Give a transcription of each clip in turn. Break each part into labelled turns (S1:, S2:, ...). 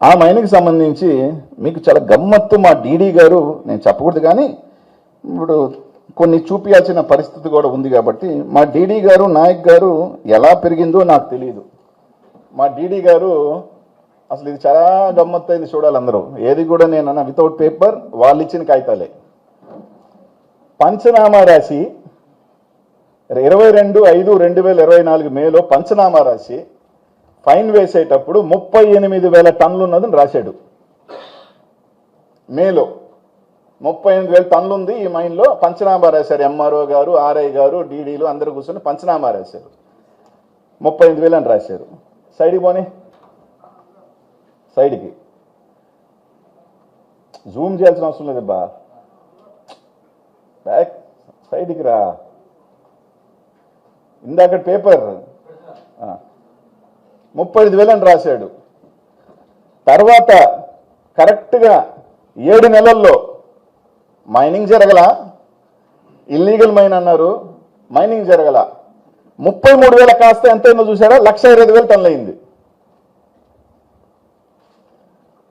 S1: ఆ మైన్కి సంబంధించి మీకు చాలా గమ్మత్తు మా డీడీ గారు నేను చెప్పకూడదు కానీ ఇప్పుడు కొన్ని చూపించాల్సిన పరిస్థితి కూడా ఉంది కాబట్టి మా డీడీ గారు నాయక్ గారు ఎలా పెరిగిందో నాకు తెలియదు మా డీడీ గారు అసలు ఇది చాలా గమ్మత్తు అయింది చూడాలి అందరూ. ఏది కూడా నేను వితౌట్ పేపర్ వాళ్ళు ఇచ్చిన కాగితాలే. పంచనామా రాసి ఇరవై రెండు ఐదు రెండు వేల ఇరవై నాలుగు మేలో పంచనామా రాసి ఫైన్ వేసేటప్పుడు ముప్పై ఎనిమిది వేల టన్నులు ఉన్నదని రాశాడు. మేలో ముప్పై ఎనిమిది వేల టన్నులు ఉంది ఈ మైన్లో. పంచనామా రాశారు ఎంఆర్ఓ గారు ఆర్ఐ గారు డీడీలు అందరూ కూర్చొని పంచనామా రాశారు. ముప్పై ఎనిమిది వేలు అని రాశారు. సైడ్కి పోనీ. సైడ్కి. జూమ్ చేయాల్సిన అవసరం లేదు బా బ్యాక్ సైడ్కి రా. ఇందాక పేపర్. ముప్పై ఐదు వేలని రాశాడు. తర్వాత కరెక్ట్గా ఏడు నెలల్లో మైనింగ్ జరగల? ఇల్లీగల్ మైన్ అన్నారు. మైనింగ్ జరగల. ముప్పై మూడు వేల కాస్త ఎంతైందో చూసారా లక్ష ఇరవై ఐదు వేల టన్నులు అయింది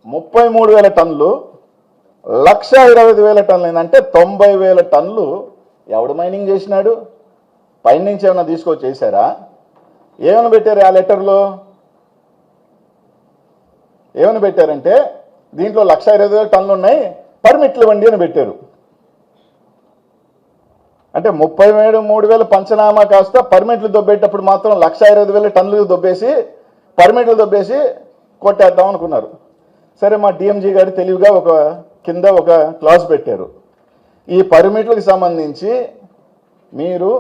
S1: ముప్పై మూడు వేల టన్నులు లక్ష ఇరవై ఐదు వేల టన్నులు అయింది అంటే తొంభై వేల టన్నులు ఎవడు మైనింగ్ చేసినాడు? పైనుంచి ఏమైనా తీసుకొచ్చి చేశారా ఏమైనా పెట్టారు ఆ లెటర్లో? ఏమైనా పెట్టారంటే దీంట్లో లక్ష ఇరవై వేల టన్నులు ఉన్నాయి పర్మిట్లు ఇవ్వండి అని పెట్టారు. అంటే ముప్పై ఏడు మూడు వేల పంచనామా కాస్త పర్మిట్లు దొబ్బేటప్పుడు మాత్రం లక్ష ఇరవై వేల టన్నులు దొబ్బేసి పర్మిట్లు దొబ్బేసి కొట్టేద్దాం అనుకున్నారు. సరే మా డిఎంజీ గారు తెలివిగా ఒక కింద ఒక క్లాస్ పెట్టారు. ఈ పర్మిట్లకు సంబంధించి మీరు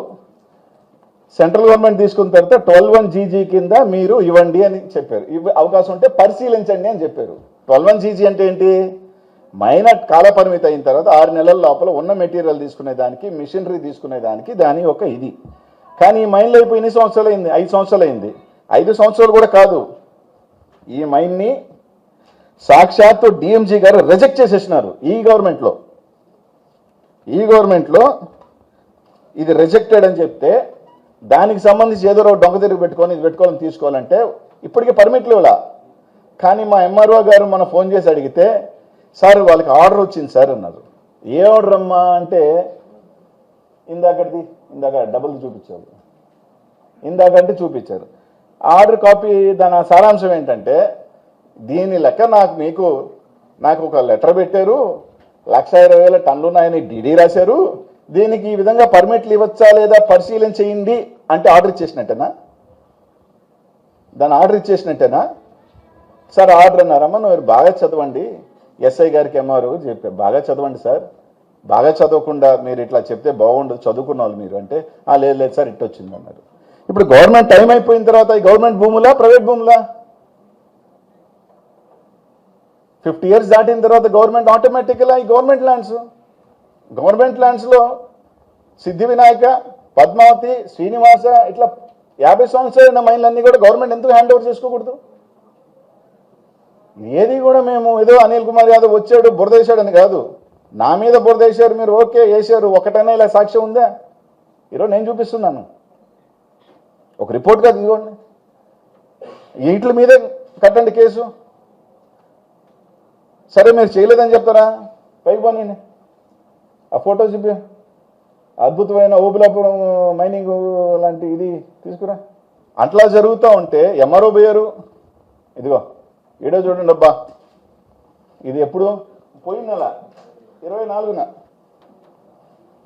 S1: సెంట్రల్ గవర్నమెంట్ తీసుకున్న తర్వాత ట్వెల్వ్ వన్ జీజీ కింద మీరు ఇవ్వండి అని చెప్పారు. ఇవి అవకాశం ఉంటే పరిశీలించండి అని చెప్పారు. ట్వెల్వ్ వన్ జీజీ అంటే ఏంటి? మైనర్ కాలపరిమితి అయిన తర్వాత ఆరు నెలల లోపల ఉన్న మెటీరియల్ తీసుకునే దానికి మిషనరీ తీసుకునే దానికి దాని ఒక ఇది. కానీ ఈ మైన్లో అయిపోయి ఎన్ని సంవత్సరాలు అయింది? ఐదు సంవత్సరాలు అయింది. ఐదు సంవత్సరాలు కూడా కాదు. ఈ మైన్ని సాక్షాత్తు డిఎంజీ గారు రిజెక్ట్ చేసేసినారు ఈ గవర్నమెంట్లో. ఈ గవర్నమెంట్లో ఇది రిజెక్టెడ్ అని చెప్తే దానికి సంబంధించి ఏదో ఒక దొంగ తిరిగి పెట్టుకొని ఇది పెట్టుకోవాలని తీసుకోవాలంటే ఇప్పటికే పర్మిట్లు ఇవ్వాల. కానీ మా ఎంఆర్ఓ గారు మనం ఫోన్ చేసి అడిగితే సార్ వాళ్ళకి ఆర్డర్ వచ్చింది సార్ అన్నారు. ఏ ఆర్డర్ అమ్మా? అంటే ఇందాకటిది ఇందాక డబుల్ చూపించారు. ఇందాకంటే చూపించారు. ఆర్డర్ కాపీ దాని సారాంశం ఏంటంటే దీని లెక్క నాకు మీకు నాకు ఒక లెటర్ పెట్టారు. లక్ష ఇరవై వేల టన్నులు ఉన్నాయని డీడీ రాశారు. దీనికి ఈ విధంగా పర్మిట్లు ఇవ్వచ్చా లేదా పరిశీలన చేయండి అంటే ఆర్డర్ ఇచ్చేసినట్టేనా? దాన్ని ఆర్డర్ ఇచ్చేసినట్టేనా? సార్ ఆర్డర్ అన్నారమ్మా మీరు బాగా చదవండి. ఎస్ఐ గారికి ఎమ్మారు చెప్పారు బాగా చదవండి సార్. బాగా చదవకుండా మీరు ఇట్లా చెప్తే బాగుండదు చదువుకున్న వాళ్ళు మీరు అంటే "ఆ, లేదు లేదు సార్ ఇట్ వచ్చింది అన్నారు. ఇప్పుడు గవర్నమెంట్ టైం అయిపోయిన తర్వాత ఈ గవర్నమెంట్ భూములా ప్రైవేట్ భూములా? ఫిఫ్టీ ఇయర్స్ దాటిన తర్వాత గవర్నమెంట్ ఆటోమేటిక్గా ఈ గవర్నమెంట్ ల్యాండ్స్ గవర్నమెంట్ ల్యాండ్స్లో సిద్ధి వినాయక పద్మావతి శ్రీనివాస ఇట్లా యాభై సంవత్సరాలైన మైన్లన్నీ కూడా గవర్నమెంట్ ఎందుకు హ్యాండ్ ఓవర్ చేసుకోకూడదు? ఏది కూడా మేము ఏదో అనిల్ కుమార్ యాదవ్ వచ్చాడు బురదేశాడని కాదు. నా మీద బురదేశారు మీరు ఓకే వేసారు ఒకటైనా ఇలా సాక్ష్యం ఉందా? ఈరోజు నేను చూపిస్తున్నాను. ఒక రిపోర్ట్ కాదు ఇదిగోండి. వీటి మీదే కట్టండి కేసు. సరే మీరు చేయలేదని చెప్తారా? పైకి పోనీ ఆ ఫోటో చూపి. అద్భుతమైన ఓబులాపురం మైనింగ్ లాంటి ఇది తీసుకురా. అట్లా జరుగుతూ ఉంటే ఎంఆర్ఓ పోయారు. ఇదిగో ఈడో చూడండి అబ్బా. ఇది ఎప్పుడు? పోయిన నెల ఇరవై నాలుగున.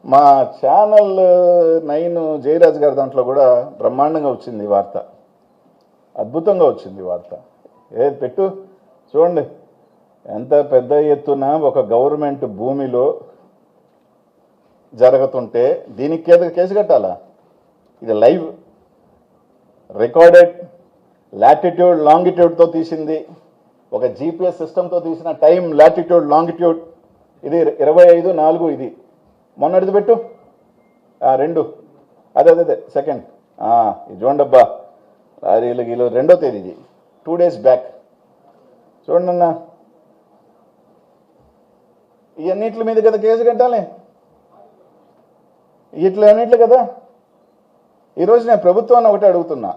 S1: మా ఛానల్ నైన్ జయరాజ్ గారి దాంట్లో కూడా బ్రహ్మాండంగా వచ్చింది ఈ వార్త. అద్భుతంగా వచ్చింది వార్త. ఏది పెట్టు. చూడండి. ఎంత పెద్ద ఎత్తున ఒక గవర్నమెంట్ భూమిలో జరుగుతుంటే దీనికి కేసు కేసు కట్టాలా? ఇది లైవ్ రికార్డెడ్ లాటిట్యూడ్ లాంగిట్యూడ్తో తీసింది. ఒక జీపీఎస్ సిస్టమ్తో తీసిన టైం లాటిట్యూడ్ లాంగిట్యూడ్. ఇది ఇరవై ఐదు నాలుగు ఇది. మొన్నటిది పెట్టు. రెండు. అదే అదే అదే. సెకండ్. ఇది చూడండి అబ్బా. అది వీళ్ళకి వీళ్ళు రెండో తేదీ ఇది. టూ డేస్ బ్యాక్ చూడండి అన్న. ఇవన్నిట్ల మీద కదా కేసు కట్టాలి? ఇట్లా అన్నిట్లు కదా? ఈరోజు నేను ప్రభుత్వాన్ని ఒకటి అడుగుతున్నా.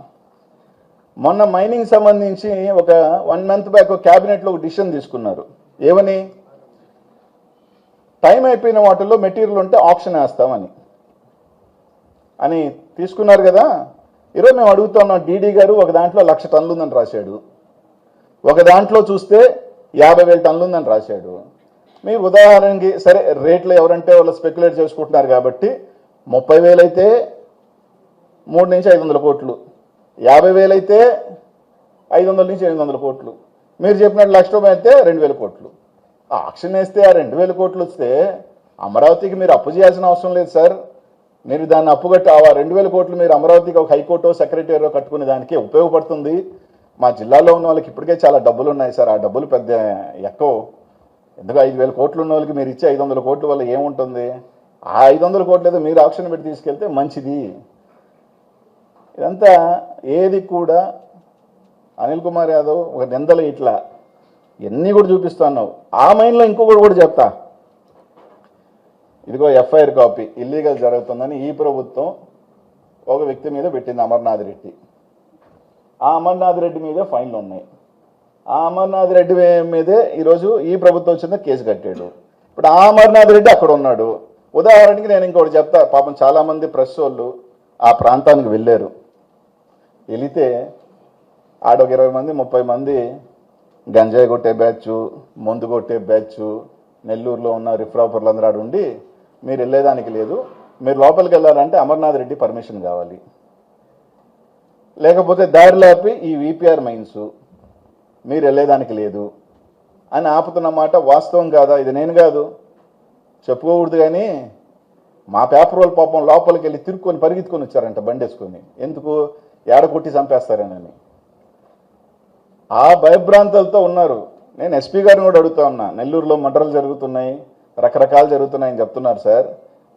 S1: మొన్న మైనింగ్ సంబంధించి ఒక వన్ మంత్ బ్యాక్ క్యాబినెట్లో ఒక డిసిషన్ తీసుకున్నారు. ఏమని? టైం అయిపోయిన వాటిల్లో మెటీరియల్ ఉంటే ఆప్షన్ వేస్తామని. అని తీసుకున్నారు కదా? ఈరోజు మేము అడుగుతున్నాం డీడీ గారు ఒక దాంట్లో లక్ష టన్నులు ఉందని రాశాడు. ఒక దాంట్లో చూస్తే యాభై వేల టన్నులు ఉందని రాశాడు. మీ ఉదాహరణకి సరే రేట్లు ఎవరంటే వాళ్ళు స్పెక్యులేట్ చేసుకుంటున్నారు కాబట్టి ముప్పై వేలు అయితే మూడు నుంచి ఐదు వందల కోట్లు. యాభై వేలైతే ఐదు వందల నుంచి ఎనిమిది వందల కోట్లు. మీరు చెప్పినట్టు లక్ష రూపాయలు అయితే రెండు వేల కోట్లు. ఆక్షన్ వేస్తే ఆ రెండు వేల కోట్లు వస్తే అమరావతికి మీరు అప్పు చేయాల్సిన అవసరం లేదు సార్. మీరు దాన్ని అప్పుగట్టి ఆ రెండు వేల కోట్లు మీరు అమరావతికి ఒక హైకోర్టు సెక్రటరీ కట్టుకునే దానికి ఉపయోగపడుతుంది. మా జిల్లాలో ఉన్న వాళ్ళకి ఇప్పటికే చాలా డబ్బులు ఉన్నాయి సార్. ఆ డబ్బులు పెద్ద ఎక్కువ. ఎందుకు ఐదు వేల కోట్లు ఉన్న వాళ్ళకి మీరు ఇచ్చే ఐదు వందల కోట్ల వల్ల ఏముంటుంది? ఆ ఐదు వందల కోట్లు ఏదో మీరు ఆప్షన్ పెట్టి తీసుకెళ్తే మంచిది. ఇదంతా ఏది కూడా అనిల్ కుమార్ యాదవ్ ఒక నిందలు ఇట్లా. ఇవన్నీ కూడా చూపిస్తున్నావు ఆ మైండ్లో ఇంకొకటి కూడా చెప్తా. ఇదిగో ఎఫ్ఐఆర్ కాపీ ఇల్లీగల్ జరుగుతుందని ఈ ప్రభుత్వం ఒక వ్యక్తి మీద పెట్టింది అమర్నాథ్ రెడ్డి. ఆ అమర్నాథ్ రెడ్డి మీద ఫైన్లు ఉన్నాయి. ఆ అమర్నాథ్ రెడ్డి మీదే ఈరోజు ఈ ప్రభుత్వం వచ్చిందో కేసు కట్టాడు. ఇప్పుడు ఆ అమర్నాథ్ రెడ్డి అక్కడ ఉన్నాడు. ఉదాహరణకి నేను ఇంకోటి చెప్తా. పాపం చాలామంది ప్రెస్ వాళ్ళు ఆ ప్రాంతానికి వెళ్ళారు. వెళితే ఆడొక ఇరవై మంది ముప్పై మంది గంజాయి కొట్టే బ్యాచ్ మందు కొట్టే బ్యాచ్ నెల్లూరులో ఉన్న రిఫ్రాపర్లు అందరూ ఆడు ఉండి మీరు వెళ్ళేదానికి లేదు. మీరు లోపలికి వెళ్ళాలంటే అమర్నాథ్ రెడ్డి పర్మిషన్ కావాలి. లేకపోతే దారిలో ఈ విపిఆర్ మైన్స్ మీరు వెళ్ళేదానికి లేదు. అని ఆపుతున్న మాట వాస్తవం కాదా? ఇది నేను కాదు. చెప్పుకోకూడదు కానీ మా పేపర్ వాళ్ళు పాపం లోపలికి వెళ్ళి తిరుక్కొని పరిగెత్తుకొని వచ్చారంట బండేసుకొని. ఎందుకు? ఏడ చంపేస్తారని చంపేస్తారనని. ఆ భయభ్రాంతులతో ఉన్నారు. నేను ఎస్పీ గారిని కూడా అడుగుతా ఉన్నా. నెల్లూరులో మండలు జరుగుతున్నాయి రకరకాలు జరుగుతున్నాయని చెప్తున్నారు సార్.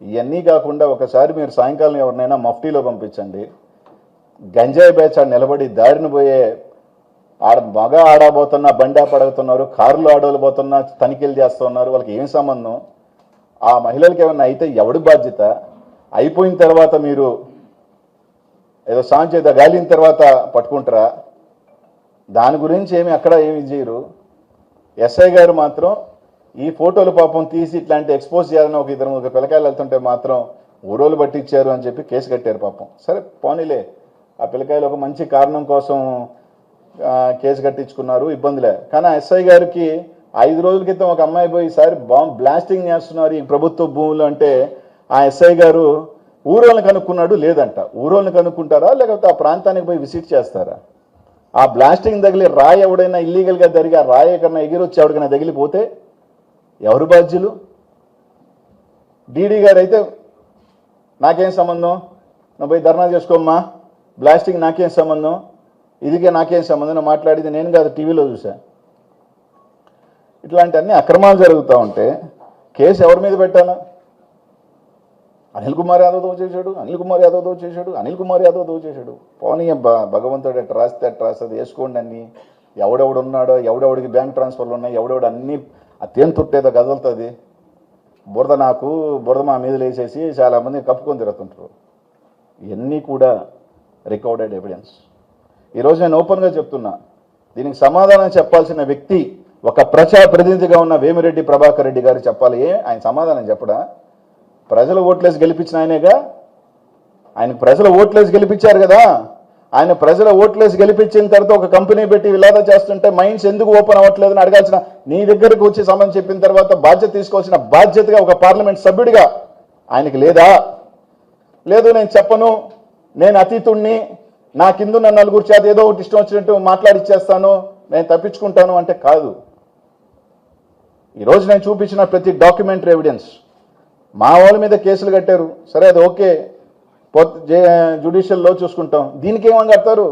S1: ఇవన్నీ కాకుండా ఒకసారి మీరు సాయంకాలం ఎవరినైనా మఫ్టీలో పంపించండి. గంజాయి బ్యాచ్ ఆడ నిలబడి దారిని పోయే ఆడ మగ ఆడబోతున్నా బండి ఆపడుతున్నారు కారులో ఆడోలు పోతున్నా తనిఖీలు చేస్తున్నారు వాళ్ళకి ఏం సంబంధం? ఆ మహిళలకి ఏమన్నా అయితే ఎవడి బాధ్యత? అయిపోయిన తర్వాత మీరు ఏదో సాంగ్ చేత గాలిన తర్వాత పట్టుకుంటారా? దాని గురించి ఏమి అక్కడ ఏమి చేయరు. ఎస్ఐ గారు మాత్రం ఈ ఫోటోలు పాపం తీసి ఇట్లాంటి ఎక్స్పోజ్ చేయాలని ఒక ఇద్దరు ముగ్గురు పిల్లకాయలు వెళ్తుంటే మాత్రం ఊరోలు పట్టించారు అని చెప్పి కేసు కట్టారు పాపం. సరే పోనీలే. ఆ పిల్లకాయలు ఒక మంచి కారణం కోసం కేసు కట్టించుకున్నారు ఇబ్బందిలే. కానీ ఎస్ఐ గారికి ఐదు రోజుల క్రితం ఒక అమ్మాయి పోయి ఈసారి బాంబ్ బ్లాస్టింగ్ చేస్తున్నారు ఈ ప్రభుత్వ భూములు అంటే ఆ ఎస్ఐ గారు ఊరోళ్ళని కనుక్కున్నాడు లేదంట. ఊరోళ్ళని కనుక్కుంటారా? లేకపోతే ఆ ప్రాంతానికి పోయి విజిట్ చేస్తారా? ఆ బ్లాస్టింగ్ తగిలి రాయి ఎవడైనా ఇల్లీగల్గా జరిగి ఆ రాయి ఎక్కడైనా ఎగిరొచ్చి ఎవడికైనా తగిలిపోతే ఎవరు బాధ్యులు? డీడీ గారు అయితే నాకేం సంబంధం? నువ్వు పోయి ధర్నా చేసుకోమ్మా. బ్లాస్టింగ్ నాకేం సంబంధం? ఇదిగే నాకేం సంబంధం? నువ్వు మాట్లాడింది నేను కాదు టీవీలో చూశాను ఇట్లాంటి అన్ని అక్రమాలు జరుగుతూ ఉంటే కేసు ఎవరి మీద పెట్టాలా? అనిల్ కుమార్ యాదవ్ దో చేశాడు అనిల్ కుమార్ యాదవ్ దో చేశాడు అనిల్ కుమార్ యాదవ్ చేశాడు. పోనీ భగవంతుడు ఎట్ట రాస్తే అట్ట రాస్తుంది వేసుకోండి అన్ని. ఎవడెవడు ఉన్నాడో ఎవడెవడికి బ్యాంక్ ట్రాన్స్ఫర్లు ఉన్నాయి ఎవడెవడు అన్ని అత్యంత తుట్టేదో కదులుతుంది. బురద నాకు బురద మా మీద లేసేసి చాలామంది కప్పుకొని తిరుగుతుంటారు. ఇవన్నీ కూడా రికార్డెడ్ ఎవిడెన్స్. ఈరోజు నేను ఓపెన్గా చెప్తున్నా దీనికి సమాధానం చెప్పాల్సిన వ్యక్తి ఒక ప్రజా ప్రతినిధిగా ఉన్న వేమిరెడ్డి ప్రభాకర్ రెడ్డి గారు చెప్పాలి. ఆయన సమాధానం చెప్పడా? ప్రజలు ఓట్లేసి గెలిపించిన ఆయనేగా? ఆయన ప్రజలు ఓట్లేసి గెలిపించారు కదా. ఆయన ప్రజల ఓట్లేసి గెలిపించిన తర్వాత ఒక కంపెనీ పెట్టి విలాదా చేస్తుంటే మైండ్స్ ఎందుకు ఓపెన్ అవ్వట్లేదని అడగాల్సిన నీ దగ్గరకు వచ్చి సమయం చెప్పిన తర్వాత బాధ్యత తీసుకోవాల్సిన బాధ్యతగా ఒక పార్లమెంట్ సభ్యుడిగా ఆయనకి లేదా? లేదు నేను చెప్పను. నేను అతీతుణ్ణి. నా కిందున్న నలుగురు చేత ఏదో ఒకటి ఇష్టం వచ్చినట్టు మాట్లాడిచ్చేస్తాను. నేను తప్పించుకుంటాను అంటే కాదు. ఈరోజు నేను చూపించిన ప్రతి డాక్యుమెంటరీ ఎవిడెన్స్ మా వాళ్ళ మీద కేసులు కట్టారు. సరే అది ఓకే. జుడిషియల్లో చూసుకుంటాం. దీనికి ఏమని కడతారు?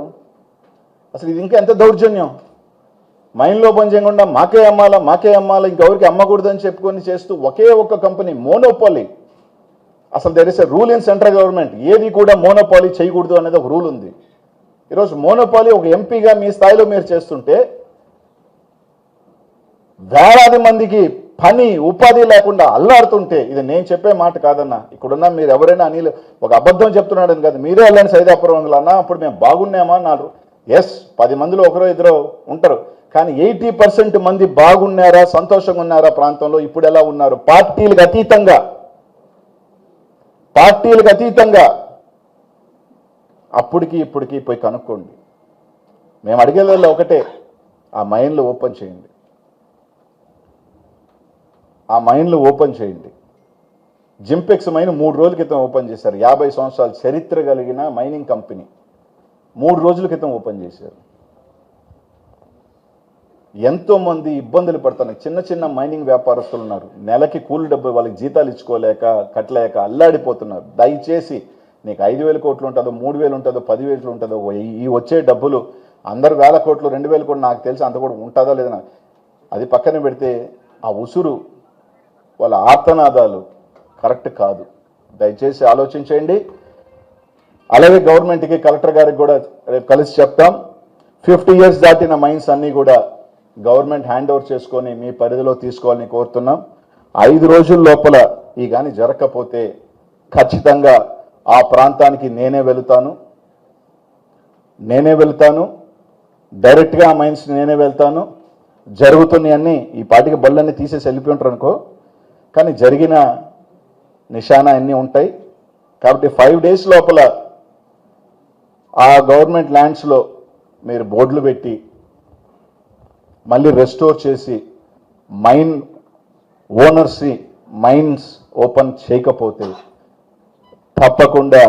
S1: అసలు ఇది ఇంకా ఎంత దౌర్జన్యం? మైండ్లో పని చేయకుండా మాకే అమ్మాలా మాకే అమ్మాలా ఇంకెవరికి అమ్మకూడదని చెప్పుకొని చేస్తూ ఒకే ఒక్క కంపెనీ మోనోపాలీ అసలు there is a rule in central government ఏది కూడా మోనోపాలీ చేయకూడదు అనేది ఒక రూల్ ఉంది. ఈరోజు మోనోపాలీ ఒక ఎంపీగా మీ స్థాయిలో మీరు చేస్తుంటే వేలాది మందికి పని ఉపాధి లేకుండా అల్లాడుతుంటే ఇది నేను చెప్పే మాట కాదన్న. ఇక్కడున్న మీరు ఎవరైనా అనిల్ ఒక అబద్ధం చెప్తున్నాడని కాదు. మీరే వెళ్ళండి సైదాపురం అన్న అప్పుడు మేము బాగున్నామా? అన్నారు ఎస్ పది మందిలో ఒకరో ఇద్దరు ఉంటారు. కానీ ఎయిటీ పర్సెంట్ మంది బాగున్నారా సంతోషంగా ఉన్నారా ప్రాంతంలో? ఇప్పుడు ఎలా ఉన్నారు? పార్టీలకు అతీతంగా. పార్టీలకు అతీతంగా. అప్పటికి ఇప్పటికి పోయి కనుక్కోండి. మేము అడిగేదల్లా ఒకటే. ఆ మైండ్లు ఓపెన్ చేయండి. ఆ మైండ్లు ఓపెన్ చేయండి. జింపెక్స్ మైన్ మూడు రోజుల క్రితం ఓపెన్ చేశారు. యాభై సంవత్సరాల చరిత్ర కలిగిన మైనింగ్ కంపెనీ. మూడు రోజుల క్రితం ఓపెన్ చేశారు. ఎంతోమంది ఇబ్బందులు పడుతున్నారు చిన్న చిన్న మైనింగ్ వ్యాపారస్తులు ఉన్నారు. నెలకి కూలి డబ్బు వాళ్ళకి జీతాలు ఇచ్చుకోలేక కట్టలేక అల్లాడిపోతున్నారు. దయచేసి నీకు ఐదు వేల కోట్లు ఉంటుందో మూడు వేలు ఉంటుందో పదివేలు ఉంటుందో ఈ- వచ్చే డబ్బులు అందరు వేల కోట్లు రెండు వేలు కూడా నాకు తెలిసి అంత కూడా ఉంటుందో లేదో? నాకు అది పక్కన పెడితే ఆ ఉసురు వాళ్ళ ఆర్తనాదాలు కరెక్ట్ కాదు. దయచేసి ఆలోచించండి అలాగే గవర్నమెంట్కి కలెక్టర్ గారికి కూడా రేపు కలిసి చెప్తాం. ఫిఫ్టీ ఇయర్స్ దాటిన మైన్స్ అన్నీ కూడా గవర్నమెంట్ హ్యాండ్ ఓవర్ చేసుకొని మీ పరిధిలో తీసుకోవాలని కోరుతున్నాం. ఐదు రోజుల లోపల ఈ కానీ జరగకపోతే ఖచ్చితంగా ఆ ప్రాంతానికి నేనే వెళుతాను. నేనే వెళ్తాను. డైరెక్ట్గా ఆ మైన్స్ నేనే వెళ్తాను. జరుగుతున్నాయన్నీ ఈ పాటికి బళ్ళన్నీ తీసేసి వెళ్ళిపోయి ఉంటారు అనుకో కానీ జరిగిన నిశానా అన్నీ ఉంటాయి. కాబట్టి ఫైవ్ డేస్ లోపల ఆ గవర్నమెంట్ ల్యాండ్స్లో మీరు బోర్డులు పెట్టి మళ్ళీ రెస్టోర్ చేసి మైన్ ఓనర్స్ని మైన్స్ ఓపెన్ చేయకపోతే తప్పకుండా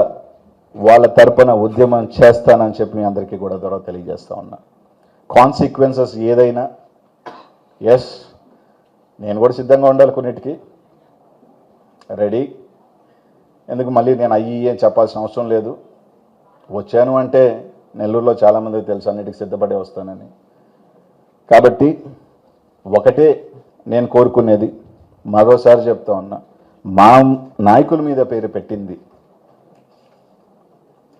S1: వాళ్ళ తరపున ఉద్యమం చేస్తానని చెప్పి మీ అందరికీ కూడా ద్వారా తెలియజేస్తా ఉన్నా. కాన్సిక్వెన్సెస్ ఏదైనా? ఎస్ నేను కూడా సిద్ధంగా ఉండాలి కొన్నిటికి. రెడీ. ఎందుకు మళ్ళీ నేను అయ్యి అని చెప్పాల్సిన అవసరం లేదు? వచ్చాను అంటే నెల్లూరులో చాలామందికి తెలుసు అన్నిటికి సిద్ధపడే వస్తానని. కాబట్టి ఒకటే నేను కోరుకునేది మరోసారి చెప్తా ఉన్నా మా నాయకుల మీద పేరు పెట్టింది.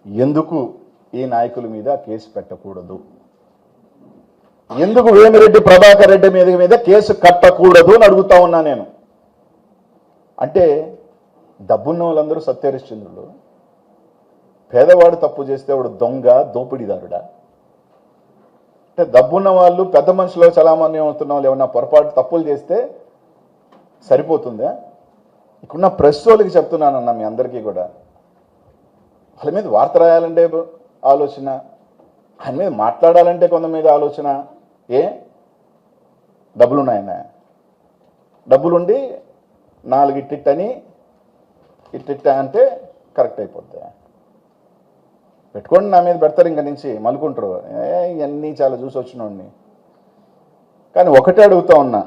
S1: ఎందుకు ఈ నాయకుల మీద కేసు పెట్టకూడదు? ఎందుకు వేమిరెడ్డి ప్రభాకర్ రెడ్డి మీద మీద కేసు కట్టకూడదు అని అడుగుతా ఉన్నా నేను. అంటే డబ్బున్న వాళ్ళందరూ సత్యహరిశ్చంద్రులు. పేదవాడు తప్పు చేస్తే వాడు దొంగ దోపిడీదారుడా? అంటే డబ్బున్న వాళ్ళు పెద్ద మనుషులు చలామణి అవుతున్న వాళ్ళు ఏమన్నా పొరపాటు తప్పులు చేస్తే సరిపోతుందా? ఇక్కడున్న ప్రెస్ వాళ్ళకి చెప్తున్నానన్న మీ అందరికీ కూడా. వాళ్ళ మీద వార్త రాయాలంటే ఆలోచన ఆయన మీద మాట్లాడాలంటే కొంత మీద ఆలోచన. ఏ? డబ్బులున్నాయన డబ్బులుండి నాలుగు ఇట్టిట్టని ఇట్టిట్ట అంటే కరెక్ట్ అయిపోద్ది. పెట్టుకోండి నా మీద పెడతారు ఇంక నుంచి మలుకుంటారు. ఏ ఇవన్నీ చాలా చూసి వచ్చినోడిని. కానీ ఒకటే అడుగుతా ఉన్నా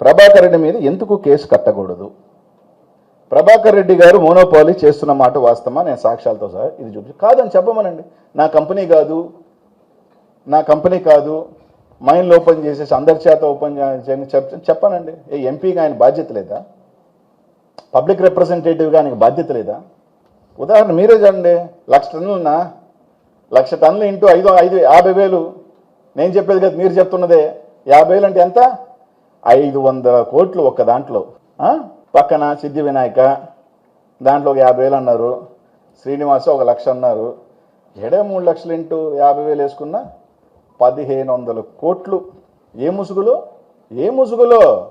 S1: ప్రభాకర్ రెడ్డి మీద ఎందుకు కేసు కట్టకూడదు? ప్రభాకర్ రెడ్డి గారు మోనోపాలీ చేస్తున్న మాట వాస్తవమా? నేను సాక్ష్యాలతో సహా ఇది చూపి కాదని చెప్పమనండి. నా కంపెనీ కాదు. నా కంపెనీ కాదు. మైండ్లో ఓపెన్ చేసేసి అందరి చేత ఓపెన్ చేయని చెప్పానండి. ఏ ఎంపీగా ఆయన బాధ్యత లేదా? పబ్లిక్ రిప్రజెంటేటివ్గా ఆయనకు బాధ్యత లేదా? ఉదాహరణ మీరే చూడండి లక్ష టన్నులున్నా లక్ష టన్నులు ఇంటూ ఐదు ఐదు యాభై వేలు. నేను చెప్పేది కదా మీరు చెప్తున్నదే. యాభై వేలు అంటే ఎంత? ఐదు వందల కోట్లు ఒక్క దాంట్లో. ఆ? పక్కన సిద్ధి వినాయక దాంట్లో ఒక యాభై వేలు అన్నారు. శ్రీనివాస ఒక లక్ష అన్నారు. ఏడే మూడు లక్షలు ఇంటూ యాభై వేలు వేసుకున్నా? పదిహేను వందల కోట్లు. ఏ ముసుగులో? ఏ ముసుగులో?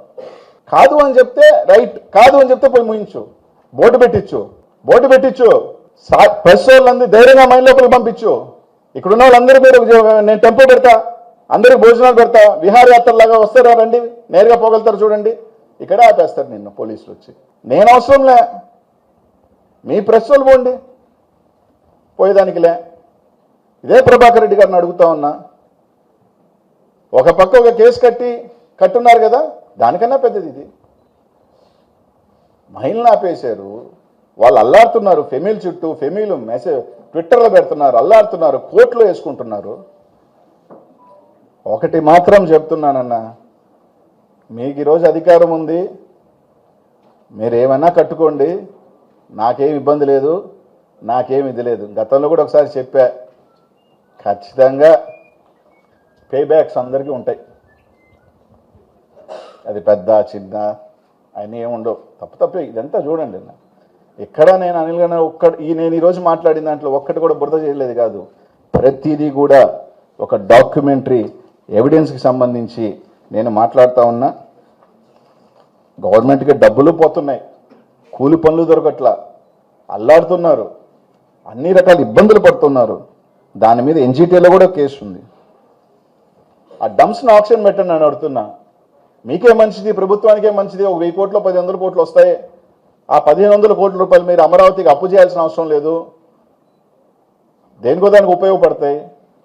S1: కాదు అని చెప్తే రైట్ కాదు అని చెప్తే పోయి ముయించు. బోటు పెట్టించు బోటు పెట్టించు సా- ప్రెస్ వాళ్ళందరూ ధైర్యంగా మైండ్ లోపలికి పంపించు. ఇక్కడ ఉన్న వాళ్ళందరూ పేరు నేను టెంపో పెడతా. అందరికి భోజనాలు పెడతా. విహారయాత్రలాగా వస్తారా రండి. నేరుగా పోగలుగుతారు చూడండి. ఇక్కడ ఆపేస్తారు నిన్ను పోలీసులు వచ్చి. నేను అవసరంలే మీ ప్రెస్ వాళ్ళు పోండి. పోయేదానికిలే. ఇదే ప్రభాకర్ రెడ్డి గారిని అడుగుతా ఉన్నా. ఒక పక్క ఒక కేసు కట్టి కట్టున్నారు కదా. దానికన్నా పెద్దది ఇది. మహిళలు ఆపేశారు. వాళ్ళు అల్లాడుతున్నారు. ఫెమిల్ చుట్టూ ఫెమిల్ మెసేజ్ ట్విట్టర్లో పెడుతున్నారు అల్లాడుతున్నారు కోర్టులో వేసుకుంటున్నారు. ఒకటి మాత్రం చెప్తున్నానన్నా మీకు ఈరోజు అధికారం ఉంది. మీరు ఏమైనా కట్టుకోండి. నాకేం ఇబ్బంది లేదు. నాకేం ఇది లేదు. గతంలో కూడా ఒకసారి చెప్పా ఖచ్చితంగా పే బ్యాక్స్ అందరికీ ఉంటాయి. అది పెద్ద చిన్న అన్నీ ఏముండవు తప్పు తప్పే. ఇదంతా చూడండి. ఎక్కడ నేను అనిల్ గారు ఒక్క ఈ నేను ఈరోజు మాట్లాడిన దాంట్లో ఒక్కటి కూడా బురద చేయలేదు కాదు. ప్రతిదీ కూడా ఒక డాక్యుమెంటరీ ఎవిడెన్స్కి సంబంధించి నేను మాట్లాడుతూ ఉన్నా. గవర్నమెంట్కి డబ్బులు పోతున్నాయి. కూలి పనులు దొరకట్లా. అల్లాడుతున్నారు. అన్ని రకాల ఇబ్బందులు పడుతున్నారు. దాని మీద ఎన్జిటీలో కూడా కేసు ఉంది. ఆ డంప్స్ని ఆప్షన్ పెట్టండి అని అడుగుతున్నా. మీకే మంచిది ప్రభుత్వానికే మంచిది ఒక వెయ్యి కోట్లు పది వందల కోట్లు వస్తాయి. ఆ పదిహేను వందల కోట్ల రూపాయలు మీరు అమరావతికి అప్పు చేయాల్సిన అవసరం లేదు. దేనికో దానికి ఉపయోగపడతాయి.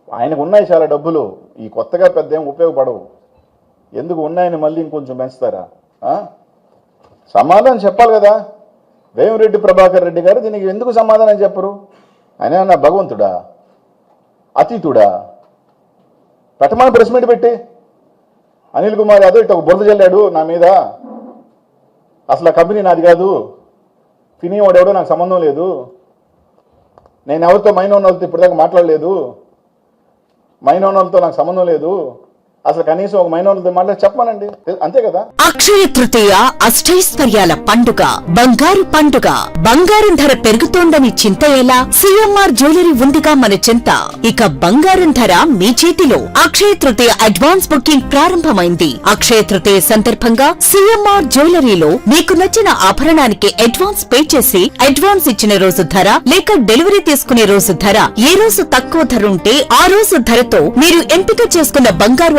S1: ఆయనకు ఉన్నాయి చాలా డబ్బులు. ఈ కొత్తగా పెద్ద ఏం ఉపయోగపడవు. ఎందుకు ఉన్నాయని మళ్ళీ ఇంకొంచెం పెంచుతారా? సమాధానం చెప్పాలి కదా. వేమిరెడ్డి ప్రభాకర్ రెడ్డి గారు దీనికి ఎందుకు సమాధానం చెప్పరు? ఆయన నా భగవంతుడా? అతీతుడా? పెట్టమని ప్రెస్ మీట్ పెట్టి అనిల్ కుమార్ యాదవ్ ఇటు ఒక బురద చల్లాడు నా మీద. అసలు ఆ కంపెనీ నాది కాదు. తినేవాడు ఎవడో నాకు సంబంధం లేదు. నేను ఎవరితో మైనోన్ వాళ్ళతో ఇప్పటిదాకా మాట్లాడలేదు. మైనోన్ వాళ్ళతో నాకు సంబంధం లేదు. అసలు కనీసం ఒక మైనోన్ వాళ్ళతో చెప్పమనండి. అంతే కదా?
S2: అక్షయ తృతీయ అష్టైశ్వర్యాల పండుగ బంగారు పండుగ. బంగారం ధర పెరుగుతోందని చింత ఎలా? సిఎంఆర్ జ్యువెలరీ ఉందిగా మన చింత. ఇక బంగారం ధర మీ చేతిలో. అక్షయ తృతీయ అడ్వాన్స్ బుకింగ్ ప్రారంభమైంది. అక్షయ తృతీయ సందర్భంగా సిఎంఆర్ జ్యువెలరీలో మీకు నచ్చిన ఆభరణానికి అడ్వాన్స్ పే చేసి అడ్వాన్స్ ఇచ్చిన రోజు ధర లేక డెలివరీ తీసుకునే రోజు ధర ఏ రోజు తక్కువ ధర ఉంటే ఆ రోజు ధరతో మీరు ఎంపిక చేసుకున్న బంగారు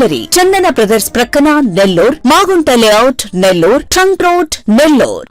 S2: జ్యువెలరీ చందన బ్రదర్స్ ప్రక్కన Nellore Magunta layout Nellore trunk road Nellore.